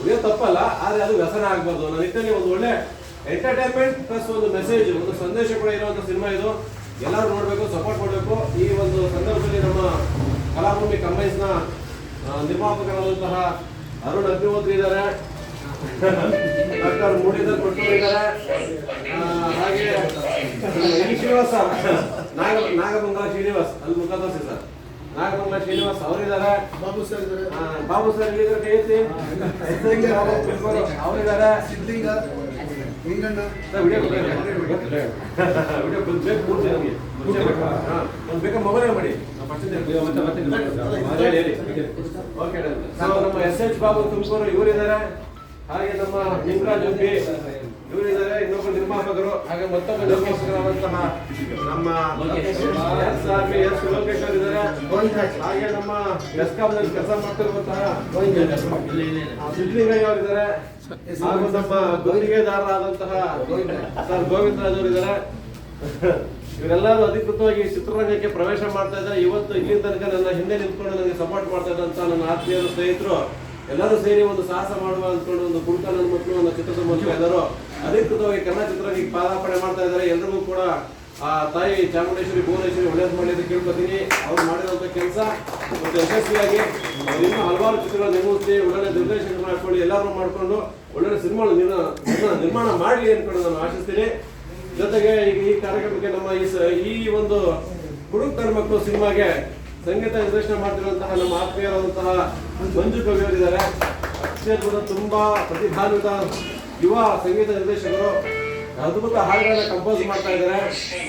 ಉಳಿಯೋ ತಪ್ಪಲ್ಲ, ಆದರೆ ಅದು ವ್ಯಸನ ಆಗ್ಬಾರ್ದು. ನನ್ನ ನಿಟ್ಟಿನಲ್ಲಿ ಒಂದು ಒಳ್ಳೆ ಎಂಟರ್ಟೈನ್ಮೆಂಟ್ ಪ್ಲಸ್ ಒಂದು ಮೆಸೇಜ್ ಒಂದು ಸಂದೇಶ ಕೂಡ ಇರುವಂತ ಸಿನಿಮಾ ಇದು. ಎಲ್ಲರೂ ನೋಡಬೇಕು ಸಪೋರ್ಟ್ ಮಾಡಬೇಕು. ಈ ಒಂದು ಸಂದರ್ಭದಲ್ಲಿ ನಮ್ಮ ಕಲಾಭೂಮಿ ಕಂಬೈನ್ಸ್ನ ಸಹ ನಿರ್ಮಾಪಕರಾದಂತಹ ಅರುಣ್ ಅಗ್ನಿಹೋತ್ರಿ ಇದ್ದಾರೆ. ಡಾಕ್ಟರ್ ಮುರಳೀಧರ್ ಕೊಟ್ಟೂರ್ ಇದ್ದಾರೆ. ಹಾಗೆ, ಶ್ರೀನಿವಾಸ, ನಾಗ, ನಾಗಮಂಗಲ ಶ್ರೀನಿವಾಸ್, ಅಲ್ಲಿ ಮುಖಾಂತರ ಸರ್ ನಾಗಮಂಗಲ ಶ್ರೀನಿವಾಸ್ ಅವರಿದ್ದಾರೆ ಬಾಬು ಸರ್ ಇದ್ದಾರೆ ಬಾಬು ಸರ್ ಇಲ್ಲಿದ್ದಾರೆ ಕೈ ಎತ್ತಿ. ಅವರಿದ್ದಾರೆ ಹಿಂಗಣ್ಣ ಸರ್, ವಿಡಿಯೋ ಕೊಡ್ಬೇಕು, ಪೂರ್ತಿ ನಮ್ಗೆ. ಬೇಕಾ? ಒಂದ್ ಬೇಕಾ ಮೊಬೈಲ್ ಮಾಡಿ. done. ನಮ್ಮ ಎಸ್ ಎಚ್ ಬಾಬು ತುಮಕೂರು ಇವರಿದ್ದಾರೆ ಹಾಗೆ ನಮ್ಮ ನಿಮ್ರಾಜ್ ಉಬ್ಬಿ ಇವರಿದ್ದಾರೆ ಇನ್ನೊಬ್ಬ ನಿರ್ಮಾಪಕರು ಹಾಗೆ ಮತ್ತೊಬ್ಬ ನಿರ್ಮಾಪಕರಾದಂತಹ ನಮ್ಮ S R P S Lokesh ಅವರು ಇದ್ದಾರೆ ಹಾಗೆ ನಮ್ಮ ಎಸ್ಕಾಂನಲ್ಲಿ ಕೆಲಸ ಮಾಡ್ತಿರುವಂತಹ ಇದ್ದಾರೆ ಅವರಿದ್ದಾರೆ. ಹಾಗೂ ನಮ್ಮ ಗುತ್ತಿಗೆದಾರರಾದಂತಹ ಸರ್ ಗೋವಿಂದರಾಜ್ ಅವರು ಇದ್ದಾರೆ ಇವರೆಲ್ಲರೂ ಅಧಿಕೃತವಾಗಿ ಚಿತ್ರರಂಗಕ್ಕೆ ಪ್ರವೇಶ ಮಾಡ್ತಾ ಇದ್ದಾರೆ. ಇವತ್ತು ಇಲ್ಲಿ ತನಕ ನನ್ನ ಹಿಂದೆ ನಿಂತ್ಕೊಂಡು ನನಗೆ ಸಪೋರ್ಟ್ ಮಾಡ್ತಾ ಇದ್ದಂತ ನನ್ನ ಆತ್ಮೀಯರು ಸ್ನೇಹಿತರು ಎಲ್ಲರೂ ಸೇರಿ ಒಂದು ಸಾಹಸ ಮಾಡುವ ಅಂದ್ಕೊಂಡು ಒಂದು ಕುಡುಕ ನನ್ನ ಮಕ್ಕಳು ಒಂದು ಚಿತ್ರದ ಮಕ್ಕಳು ಎಲ್ಲರೂ ಅಧಿಕೃತವಾಗಿ ಕನ್ನಡ ಚಿತ್ರರಂಗಕ್ಕೆ ಪಾದಾರ್ಪಣೆ ಮಾಡ್ತಾ ಇದ್ದಾರೆ. ಎಲ್ರಿಗೂ ಕೂಡ, ಆ, ತಾಯಿ ಚಾಮುಂಡೇಶ್ವರಿ, ಭುವನೇಶ್ವರಿ ಒಳ್ಳೇದು ಮಾಡಿ ಅಂತ ಕೇಳ್ಕೊತೀನಿ. ಅವ್ರು ಮಾಡಿದಂಥ ಕೆಲಸ ಮತ್ತು ಯಶಸ್ವಿಯಾಗಿ ಇನ್ನೂ ಹಲವಾರು ಚಿತ್ರಗಳ ನಿರ್ಮಿಸಿ ಒಳ್ಳೆ ನಿರ್ದೇಶನ ಮಾಡ್ಕೊಂಡು ಎಲ್ಲರೂ ಮಾಡಿಕೊಂಡು ಒಳ್ಳೆ ಸಿನಿಮಾ ನಿರ್ಮಾಣ ಮಾಡಲಿ ಅಂದ್ಕೊಂಡು ನಾನು ಆಶಿಸ್ತೀನಿ. ಜೊತೆಗೆ ಈಗ ಈ ಕಾರ್ಯಕ್ರಮಕ್ಕೆ ನಮ್ಮ ಈ ಒಂದು ಕುಡುಕ್ತಾರೆ ಮಕ್ಕಳು ಸಿನಿಮಾಗೆ ಸಂಗೀತ ನಿರ್ದೇಶನ ಮಾಡ್ತಿರುವಂತಹ ನಮ್ಮ ಆತ್ಮೀಯರಾದಂತಹ ಮಂಜು ಕವಿಯವರಿದ್ದಾರೆ ಕ್ಷೇತ್ರದ ತುಂಬಾ ಪ್ರತಿಭಾನ್ವಿತ ಯುವ ಸಂಗೀತ ನಿರ್ದೇಶಕರು. ಅದ್ಭುತ ಹಾಡುಗಳನ್ನ ಕಂಪೋಸ್ ಮಾಡ್ತಾ ಇದ್ದಾರೆ.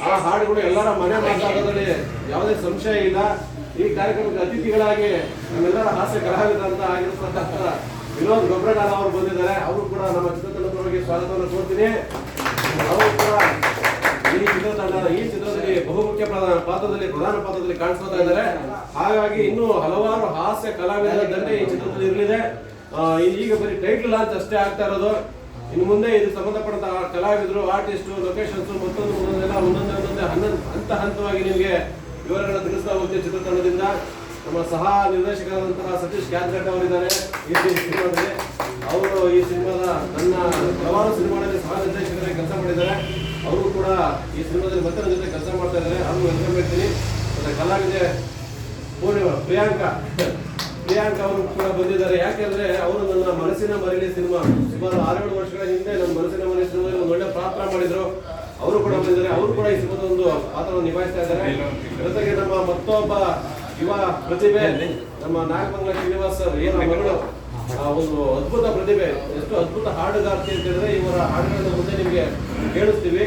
ಆ ಹಾಡುಗಳು ಎಲ್ಲರ ಮನೆ ಮಾತಾಡೋದ್ರಲ್ಲಿ ಯಾವುದೇ ಸಂಶಯ ಇಲ್ಲ. ಈ ಕಾರ್ಯಕ್ರಮಕ್ಕೆ ಅತಿಥಿಗಳಾಗಿ ನಮ್ಮೆಲ್ಲರ ಹಾಸ್ಯ ಕಲಾವಿದರಂತ ಆಗಿರ್ತಕ್ಕಂಥ ವಿನೋದ್ ಗೊಬ್ಬರಗಾಲ ಅವರು ಬಂದಿದ್ದಾರೆ. ಅವರು ಕೂಡ ನಮ್ಮ ಚಿತ್ರತಂಡದವರಿಗೆ ಸ್ವಾಗತವನ್ನು ಕೋರ್ತೀನಿ. ಅವರು ಕೂಡ ಈ ಚಿತ್ರತಂಡ ಈ ಚಿತ್ರದಲ್ಲಿ ಬಹುಮುಖ್ಯ ಪ್ರಧಾನ ಪಾತ್ರದಲ್ಲಿ, ಪ್ರಧಾನ ಪಾತ್ರದಲ್ಲಿ ಕಾಣಿಸ್ಕೊತಾ ಇದ್ದಾರೆ. ಹಾಗಾಗಿ ಇನ್ನೂ ಹಲವಾರು ಹಾಸ್ಯ ಕಲಾವಿದರ ಈ ಚಿತ್ರದಲ್ಲಿ ಇರಲಿದೆ. ಈಗ ಬರೀ ಟೈಟಲ್ ಲಾಂಚ್ ಅಷ್ಟೇ ಆಗ್ತಾ ಇರೋದು. ಇನ್ನು ಮುಂದೆ ಇದು ಸಂಬಂಧಪಟ್ಟ ಕಲಾವಿದರು ಆರ್ಟಿಸ್ಟ್ ಲೊಕೇಶನ್ಸ್ ಮತ್ತೊಂದು ಒಂದೊಂದೆಲ್ಲ, ಒಂದೊಂದೇ ಒಂದೊಂದೇ ಹನ್ನೊಂದು ಹಂತ ಹಂತವಾಗಿ ನಿಮಗೆ ವಿವರಗಳನ್ನ ತಿಳಿಸ್ತಾ ಹೋಗ್ತೀವಿ ಚಿತ್ರತಂಡದಿಂದ. ನಮ್ಮ ಸಹ ನಿರ್ದೇಶಕರಾದಂತಹ ಸತೀಶ್ ಕ್ಯಾನ್ಸೆಟ್ ಅವರಿದ್ದಾರೆ. ಈ ಸಿನಿಮಾದಲ್ಲಿ. ಅವರು ಈ ಸಿನಿಮಾದ ನನ್ನ ಹಲವಾರು ಸಿನಿಮಾದಲ್ಲಿ ಸಹ ನಿರ್ದೇಶಕರಾಗಿ ಕೆಲಸ ಮಾಡಿದ್ದಾರೆ ಅವರು ಕೂಡ ಈ ಸಿನಿಮಾದಲ್ಲಿ ಮತ್ತೆ ಜೊತೆ ಕೆಲಸ ಮಾಡ್ತಾ ಇದ್ದಾರೆ. ಅವ್ರು ವೆಲ್ಕಮ್ ಹೇಳ್ತೀನಿ. ಮತ್ತೆ ಕಲಾವಿದೆ ಪೂರ್ಣಿಮಾ ಪ್ರಿಯಾಂಕಾ. ಪ್ರಿಯಾಂಕಾ ಅವರು ಕೂಡ ಬಂದಿದ್ದಾರೆ. ಯಾಕೆಂದ್ರೆ ಅವರು ನನ್ನ ಮನಸ್ಸಿನ ಮರಿಲಿ ಸಿನಿಮಾ. ಸುಮಾರು ಆರೇಳು ವರ್ಷಗಳ ಹಿಂದೆ ನನ್ನ ಮನಸ್ಸಿನ ಮನೆ ಸಿನಿಮಾದಲ್ಲಿ ಒಂದು ಒಳ್ಳೆ ಪಾತ್ರ ಮಾಡಿದ್ರು. ಅವರು ಕೂಡ ಬಂದಿದ್ದಾರೆ. ಅವರು ಕೂಡ ಈ ಸಿನಿಮಾದ ಒಂದು ಪಾತ್ರವನ್ನು ನಿಭಾಯಿಸ್ತಾ ಇದ್ದಾರೆ. ಜೊತೆಗೆ ನಮ್ಮ ಮತ್ತೊಬ್ಬ ಯುವ ಪ್ರತಿಭೆ, ನಮ್ಮ ನಾಗಮಂಗಲ ಶ್ರೀನಿವಾಸ್ ಸರ್, ಏನ ಮಗಳು? ಒಂದು ಅದ್ಭುತ ಪ್ರತಿಭೆ. ಎಷ್ಟು ಅದ್ಭುತ ಹಾಡುಗಾರ್ತಿ ಅಂತ ಹೇಳಿದ್ರೆ ಇವರ ಹಾಡುಗಳನ್ನ ಮುಂದೆ ನಿಮಗೆ ಕೇಳಿಸ್ತೀವಿ.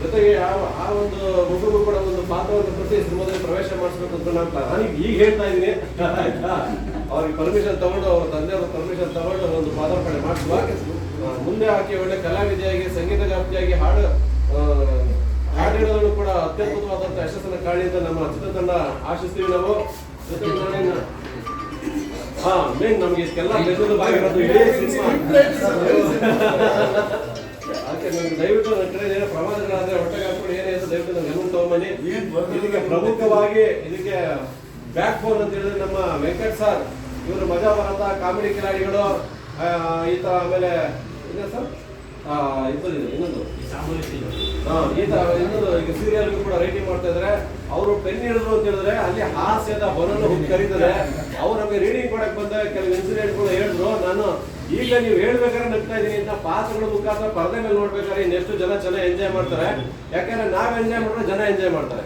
ಜೊತೆಗೆ ಆ ಒಂದು ಮಗುಗೂ ಕೂಡ ಒಂದು ಪಾತ್ರವನ್ನು ಪ್ರತಿ ಸಿನಿಮಾದಲ್ಲಿ ಪ್ರವೇಶ ಮಾಡಿಸ್ಬೇಕಂತ ನಾನು ನನಗೆ ಈಗ ಹೇಳ್ತಾ ಇದ್ದೀನಿ. ಅವ್ರಿಗೆ ಪರ್ಮಿಷನ್ ತಗೊಂಡು, ಅವ್ರ ತಂದೆಯವ್ರ ಪರ್ಮಿಷನ್ ತಗೊಂಡು ಒಂದು ಪಾದಾರ್ಪಣೆ ಮಾಡಿಸುವ ಮುಂದೆ ಆಕೆ ಒಳ್ಳೆ ಕಲಾವಿದೆಯಾಗಿ, ಸಂಗೀತ ವ್ಯಾಪ್ತಿಯಾಗಿ ಹಾಡು ಹಾಡಿಡೋದನ್ನು ಕೂಡ ಅತ್ಯದ್ಭುತವಾದಂತಹ ಯಶಸ್ಸನ್ನು ಕಾಣಿ ಅಂತ ನಮ್ಮ ಚಿತ್ರತಂಡ ಆಶಿಸ್ತೀವಿ ನಾವು. ಜೊತೆಗೆ ಹಾ ಮೇನ್ ನಮ್ಗೆ ಇದಕ್ಕೆಲ್ಲ ಬೆಂಗಳೂರು ನಮ್ಗೆ ದಯವಿಟ್ಟು ನನ್ನ ಕಡೆ ಏನೋ ಪ್ರಮಾದಗಳಾದ್ರೆ ಹೊಟ್ಟೆಗೆ ಹಾಕೊಂಡು ಏನೇ ಅಂತ ದಯವಿಟ್ಟು ನನ್ನ ನೆನಪು ತಗೊಂಬನ್ನಿ. ಇದಕ್ಕೆ ಪ್ರಮುಖವಾಗಿ ಇದಕ್ಕೆ ಬ್ಯಾಕ್ ಬೋನ್ ಅಂತ ಹೇಳಿದ್ರೆ ನಮ್ಮ ವೆಂಕಟ್ ಸರ್ ಇವರು ಮಜಾ ಬರಂತ ಕಾಮಿಡಿ ಕಿಲಾಡಿಗಳು. ಈತ ಈ ತರ ಆಮೇಲೆ ಇದೆ ಸರ್? ಆ, ಇಬ್ಬರಿದೆ ಇನ್ನೊಂದು. ಹಾ, ಈ ತರ ಇನ್ನೊಂದು ಈಗ ಸೀರಿಯಲ್ ಕೂಡ ರೈಟಿಂಗ್ ಮಾಡ್ತಾ ಇದಾರೆ ಅವರು ಪೆನ್ ಹಿಡಿದ್ರು ಅಂತ ಹೇಳಿದ್ರೆ ಅಲ್ಲಿ ಹಾಸ್ಯದ ಹುಟ್ಟು ಕರೀತಾರೆ. ಅವ್ರು ನಮಗೆ ರೀಡಿಂಗ್ ಕೊಡಕ್ ಬಂದ ಕೆಲವು ಇನ್ಸಿಡೆಂಟ್ಗಳು ಹೇಳಿದ್ರು ನಾನು ಈಗ ನೀವು ಹೇಳ್ಬೇಕಾದ್ರೆ ನಗ್ತಾ ಇದೀನಿ ಅಂತ ಪಾತ್ರಗಳ ಮುಖಾಂತರ ಪರದೆ ಮೇಲೆ ನೋಡ್ಬೇಕಾದ್ರೆ ಇನ್ನೆಷ್ಟು ಜನ ಚೆನ್ನಾಗಿ ಎಂಜಾಯ್ ಮಾಡ್ತಾರೆ. ಯಾಕಂದ್ರೆ ನಾವ್ ಎಂಜಾಯ್ ಮಾಡಿದ್ರೆ ಜನ ಎಂಜಾಯ್ ಮಾಡ್ತಾರೆ.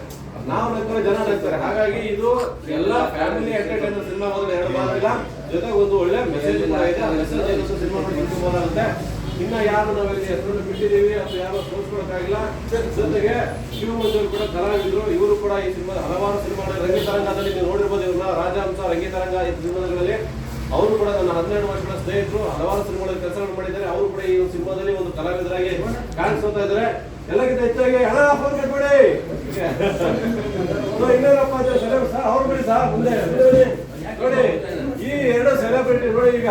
ನಾವು ನಗ್ತಾರೆ, ಜನ ನಗ್ತಾರೆ. ಹಾಗಾಗಿ ಇದು ಎಲ್ಲ ಫ್ಯಾಮಿಲಿ ಎಂಟರ್ಟೈನ್ಮೆಂಟ್ ಸಿನಿಮಾ ಮೊದಲು ಮಾತ್ರ ಜೊತೆಗೆ ಒಂದು ಒಳ್ಳೆ ಮೆಸೇಜ್ ಕೂಡ ಇದೆ. ಆ ಮೆಸೇಜ್ ಏನು ಸಿನಿಮಾ ನೋಡಿ ತಿಳ್ಕೊಬೋದಾಗುತ್ತೆ ಇನ್ನ ಯಾರು ನಾವಿಲ್ಲಿ ಹೆಸರು ಬಿಟ್ಟಿದ್ದೀವಿ ಅಥವಾ ಯಾರು ತೋರಿಸ್ಕೊಳಕ್ಕಾಗಿಲ್ಲ. ಜೊತೆಗೆ ಶಿವಮಂಜೂರು ಕೂಡ ಕಲಾವಿದರು. ಇವರು ಕೂಡ ಈ ಸಿನಿಮಾ ಹಲವಾರು ಸಿನಿಮಾಗಳ ರಂಗಿತರಂಗದಲ್ಲಿ ನೀವು ನೋಡಿರ್ಬೋದು ಇವ್ರನ್ನ. ರಾಜಹಂಸ ರಂಗಿತರಂಗ ಈ ಸಿನಿಮಾಗಳಲ್ಲಿ ಅವರು ಕೂಡ ನನ್ನ ಹನ್ನೆರಡು ವರ್ಷಗಳ ಸ್ನೇಹಿತರು, ಹಲವಾರು ಸಿನಿಮಾಗಳಲ್ಲಿ ಕೆಲಸಗಳು ಮಾಡಿದ್ದಾರೆ. ಅವರು ಕೂಡ ಈ ಸಿನಿಮಾದಲ್ಲಿ ಒಂದು ಕಲಾವಿದರಾಗಿ ಕಾಣಿಸ್ಕೊತಾ ಇದ್ದಾರೆ. ಎಲ್ಲಕ್ಕಿಂತ ಹೆಚ್ಚಾಗಿ ಹಣ ಫೋನ್ ಕಟ್ಬಿಡಿ ಇನ್ನೇನಪ್ಪ ಸರ್ ಅವ್ರು ಬಿಡಿ ಸರ್ ಮುಂದೆ ನೋಡಿ, ಈ ಎರಡು ಸೆಲೆಬ್ರಿಟಿ ನೋಡಿ, ಈಗ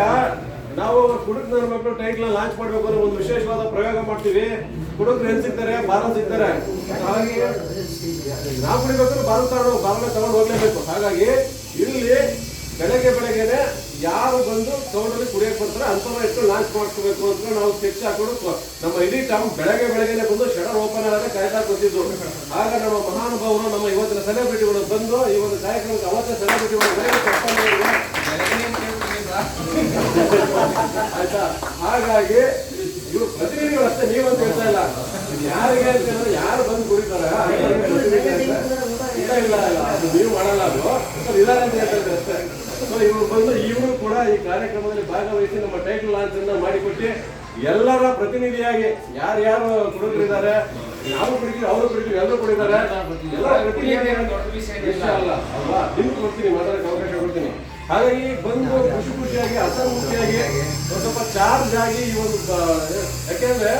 ನಾವು ಕುಡುಕ್ ನನ್ನ ಮಕ್ಕಳು ಟೈಟ್ಲ್ ಲಾಂಚ್ ಮಾಡ್ಬೇಕು ಅಂದ್ರೆ ಒಂದು ವಿಶೇಷವಾದ ಪ್ರಯೋಗ ಮಾಡ್ತೀವಿ. ಕುಡುಕ್ರು ಏನ್ ಸಿಗ್ತಾರೆ? ಬಾರಲ್ ಸಿಗ್ತಾರೆ. ಹಾಗಾಗಿ ನಾವು ಕುಡಿಬೇಕಂದ್ರೆ ಬಾರಲ್ ತಗೊಂಡು ಬಾರಲ್ ತಗೊಂಡು ಹೋಗ್ಲೇಬೇಕು. ಹಾಗಾಗಿ ಇಲ್ಲಿ ಬೆಳಗ್ಗೆ ಬೆಳಗ್ಗೆನೆ ಯಾರು ಬಂದು ತೋಟದಲ್ಲಿ ಕುಡಿಯಕ್ಕೆ ಬರ್ತಾರೆ ಅಂಥವ್ರನ್ನ ಎಷ್ಟು ಲಾಂಚ್ ಮಾಡ್ಕೋಬೇಕು ಅಂತ ನಾವು ಸ್ಕೆಚ್ ಹಾಕೊಂಡು ನಮ್ಮ ಇಡೀ ಟೈಮ್ ಬೆಳಗ್ಗೆ ಬೆಳಗ್ಗೆನೆ ಬಂದು ಶಟರ್ ಓಪನ್ ಆಗದೆ ಕಾಯ್ತಾ ಕೂತಿದ್ರು ಆಗ ನಮ್ಮ ಮಹಾನುಭಾವರು ನಮ್ಮ ಇವತ್ತಿನ ಸೆಲೆಬ್ರಿಟಿಗಳು ಬಂದು, ಈ ಒಂದು ಕಾರ್ಯಕ್ರಮಕ್ಕೆ ಅವತ್ತ ಸೆಲೆಬ್ರಿಟಿಗಳು ಆಯ್ತಾ? ಹಾಗಾಗಿ ಇವರು ಪ್ರತಿನಿಧಿಗಳು ಅಷ್ಟೇ, ನೀವಂತ ಹೇಳ್ತಾ ಇಲ್ಲ. ಯಾರಿಗೆ ಅಂತ ಯಾರು ಬಂದು ಕುಡಿತಾರೆ? ಅಂತ. ಇಲ್ಲ. ಇಲ್ಲ ಇಲ್ಲ ಅದು ನೀವು ಮಾಡಲ್ಲ ಅದು. ಇದಾರೆ ಅಂತ ಹೇಳ್ತಾ ಇದ್ದಾರೆ ಇವರು ಬಂದು ಇವರು ಕೂಡ ಈ ಕಾರ್ಯಕ್ರಮದಲ್ಲಿ ಭಾಗವಹಿಸಿ ನಮ್ಮ ಟೈಟಲ್ ಲಾಂಚ್ ಅನ್ನ ಮಾಡಿಕೊಟ್ಟು ಎಲ್ಲರ ಪ್ರತಿನಿಧಿಯಾಗಿ ಯಾರ್ಯಾರು ಕುಡುಗರಿದ್ದಾರೆ ಯಾರು ಕುಡಿತೀವಿ ಅವರು ಕುಡಿತೀವಿ ಎಲ್ಲರೂ ಕುಡಿದ್ದಾರೆ. ಅಲ್ವಾ? ನಿಮ್ಗೆ ಕೊಡ್ತೀನಿ ಮಾತಾಡಕ್ಕೆ ಅವಕಾಶ ಕೊಡ್ತೀನಿ. ಹಾಗಾಗಿ ಬಂದು ಖುಷಿ ಖುಷಿಯಾಗಿ ಅಸಮುಖಿಯಾಗಿ ಒಂದ್ ಸ್ವಲ್ಪ ಚಾರ್ಜ್ ಆಗಿ ಈ ಒಂದು ಯಾಕೆಂದ್ರೆ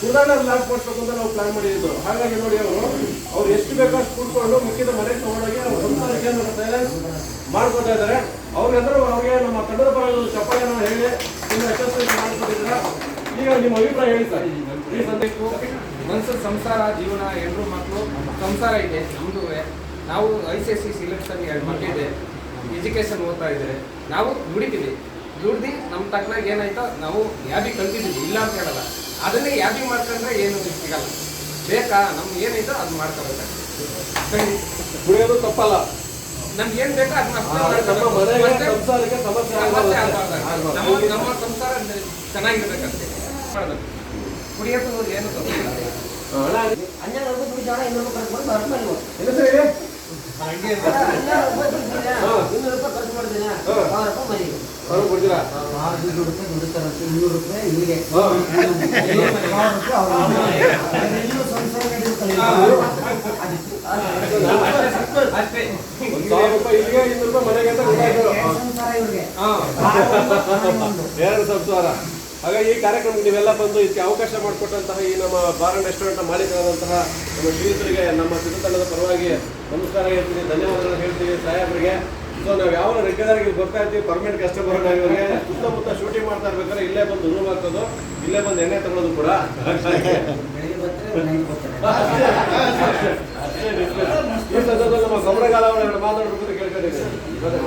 ಸುಧಾರಣೆ ಮಾಡಿಸ್ಬೇಕು ಅಂತ ನಾವು ಪ್ಲಾನ್ ಮಾಡಿದ್ದು ಹಾಗಾಗಿ ನೋಡಿ ಅವರು, ಅವ್ರು ಎಷ್ಟು ಬೇಕಷ್ಟು ಕೂತ್ಕೊಂಡು ಕುಡ್ಕೊಂಡು ಮುಖ್ಯದ ಮನೆಗೆ ತಗೊಂಡೋಗಿ ಅವ್ರ ಸೈಲೆನ್ಸ್ ಮಾಡ್ಕೊತಾ ಇದ್ದಾರೆ. ಅವ್ರಿಗೆಂದ್ರೆ ಅವ್ರಿಗೆ ನಮ್ಮ ತಂಡದ ಒಂದು ಚಪ್ಪಾಳೆಯನ್ನು ಹೇಳಿ ತುಂಬ ಯಶಸ್ವಿ ಮಾಡ್ಕೊಟ್ಟಿದ್ರ ಈಗ ನಿಮ್ಮ ಅಭಿಪ್ರಾಯ ಹೇಳಿ ಸರ್. ಈ ಸಂದೇಶ ಮನಸ್ಸು ಸಂಸಾರ, ಜೀವನ ಎಲ್ಲರೂ ಮಕ್ಕಳು ಸಂಸಾರ ಇದೆ, ನಮ್ದು ನಾವು I C S C selection ಎರಡು ಮಕ್ಕಳಿದೆ ಎಜುಕೇಶನ್ ಓದ್ತಾ ಇದ್ದಾರೆ. ನಾವು ದುಡಿತೀವಿ. ದುಡ್ದು ನಮ್ಮ ತಕ್ಕನಾಗ ಏನಾಯ್ತೋ ನಾವು ಯಾಬಿ ಕಲ್ತಿದ್ದೀವಿ. ಇಲ್ಲ ಅಂತ ಹೇಳಲ್ಲ. ಅದನ್ನೇ ಯಾವ್ದು ಮಾಡ್ಕೊಂಡ್ರೆ ಏನು ಸಿಗಲ್ಲ. ಬೇಕಾ? ನಮ್ಗೆ ಏನಿದೆ ಅದು ಮಾಡ್ಕೋಬೇಕು ಸರಿ. ಕುಡಿಯೋದು ತಪ್ಪಲ್ಲ. ನಮ್ಗೆ ಏನ್ ಬೇಕೋ ಅದನ್ನ ಸಮಸ್ಯೆ ಆಗಬಾರ್ದು. ನಮ್ಮ ನಮ್ಮ ಸಂಸಾರ ಚೆನ್ನಾಗಿರ್ಬೇಕಂತೆ. ಕುಡಿಯೋದು ಏನು ತಪ್ಪಲ್ಲ. ಅಣ್ಣ ಹನ್ನೆರಡು ರೂಪಾಯಿ ಇನ್ನೂರು ಮಾಡಿ ಇನ್ನೂರು ರೂಪಾಯಿ ಖರ್ಚು ಮಾಡ್ತೀನಿ. ಸಾವಿರ ರೂಪಾಯಿ ಮನೆಗೆ ಕೊಡ್ತೀರಾ? ಇನ್ನೂರು ರೂಪಾಯಿ ಇನ್ನೂರು ರೂಪಾಯಿ ಇಲ್ಲಿಗೆ. ಒಂದ್ ಸಾವಿರ ರೂಪಾಯಿ ಇಲ್ಲಿಗೆ ಇನ್ನೂರು ರೂಪಾಯಿ ಮನೆಗೆ ಅಂತ ಎರಡು ಸಂಸಾರ. ಹಾಗಾಗಿ ಈ ಕಾರ್ಯಕ್ರಮಕ್ಕೆ ನೀವೆಲ್ಲ ಬಂದು ಇದಕ್ಕೆ ಅವಕಾಶ ಮಾಡಿಕೊಟ್ಟಂತಹ ಈ ನಮ್ಮ ಬಾರ್ ಅಂಡ್ ರೆಸ್ಟೋರೆಂಟ್ ಮಾಲೀಕರಾದಂತಹ ನಮ್ಮ ಶ್ರೀಯುತರಿಗೆ ನಮ್ಮ ಚಿತ್ರತಂಡದ ಪರವಾಗಿ ನಮಸ್ಕಾರ ಹೇಳ್ತೀವಿ ಧನ್ಯವಾದಗಳು ಹೇಳ್ತೀವಿ ಸಾಹೇಬರಿಗೆ. ಸೊ ನಾವು ಯಾವ ರೆಗ್ಯುಲರ್ ಆಗಿ ಬರ್ತಾ ಇರ್ತೀವಿ ಪರ್ಮನೆಂಟ್ ಕಸ್ಟಮರ್ ಆಗಿವ್ರಿಗೆ ಸುತ್ತಮುತ್ತ ಶೂಟಿಂಗ್ ಮಾಡ್ತಾ ಇರ್ಬೇಕಾದ್ರೆ ಇಲ್ಲೇ ಬಂದು ರೂಮ್ ಹಾಕೋದು ಇಲ್ಲೇ ಬಂದು ಎಣ್ಣೆ ತಗೊಳ್ಳೋದು ಕೂಡ. ನಮ್ಮ ಅಷ್ಟೇ ನಮ್ಮ ಗೊಬ್ಬರಗಾಲ ಮಾತಾಡಬೇಕು